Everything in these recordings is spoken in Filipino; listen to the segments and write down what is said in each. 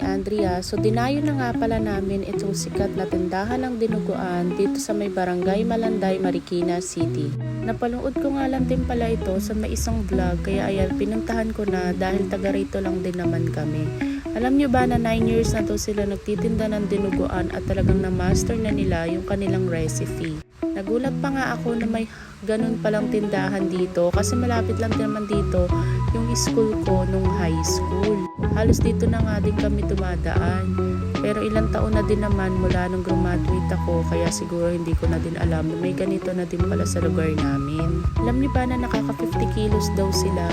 pala, so dinayo na nga pala namin itong sikat na tindahan ng dinuguan dito sa may barangay Malanday, Marikina City. Napanood ko nga lang din pala ito sa may isang vlog kaya ayan pinuntahan ko na dahil taga rito lang din naman kami. Alam nyo ba na 9 years na to sila nagtitinda ng dinuguan at talagang na-master na nila yung kanilang recipe. Nagulat pa nga ako na may ganun palang tindahan dito kasi malapit lang din naman dito yung school ko nung high school. Halos dito na nga din kami tumadaan. Pero ilang taon na din naman mula nung graduate ako kaya siguro hindi ko na din alam na may ganito na din pala sa lugar namin. Alam niyo ba na nakaka 50 kilos daw sila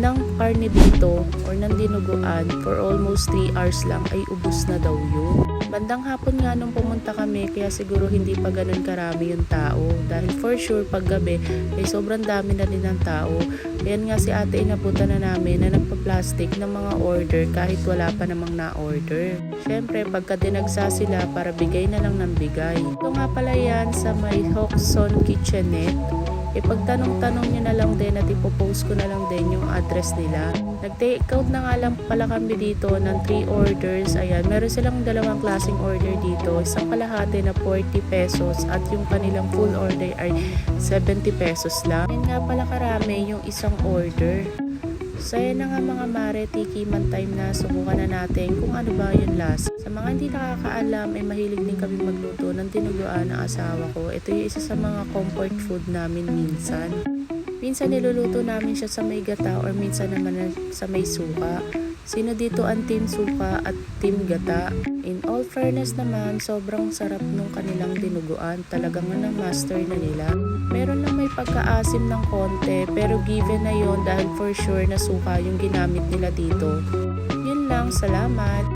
ng karne dito or ng dinuguan for almost 3 hours lang ay ubus na daw yun. Bandang hapon nga nung pumunta kami kaya siguro hindi pa ganun karami yung tao dahil for sure pag gabi ay sobrang dami na din ng tao. Ayan nga si ate inabutan na namin na nagpa-plastic ng mga order kahit wala pa namang na-order. Syempre pagka dinagsa sila para bigay na lang ng bigay. Ito nga pala yan sa may Hoxon Kitchenette. Ipagtanong-tanong nyo na lang din at ipopost ko na lang din yung address nila. Nag-take out na nga lang pala kami dito ng 3 orders. Ayan, meron silang dalawang klaseng order dito. Isang kalahati na 40 pesos at yung kanilang full order ay 70 pesos lang. Ayan nga pala karami yung isang order. So na nga mga mare, tiki man time na subukan na natin kung ano ba yung last. Sa mga hindi nakakaalam ay mahilig din kami magluto ng tinuguan ng asawa ko. Ito yung isa sa mga comfort food namin minsan. Minsan niluluto namin siya sa may gata or minsan naman na- sa may suka. Sino dito ang team suka at team gata? In all fairness naman, sobrang sarap nung kanilang dinuguan. Talagang na master na nila. Meron lang pagkaasim ng konti pero given na yon dahil for sure na suka yung ginamit nila dito. Yun lang, salamat!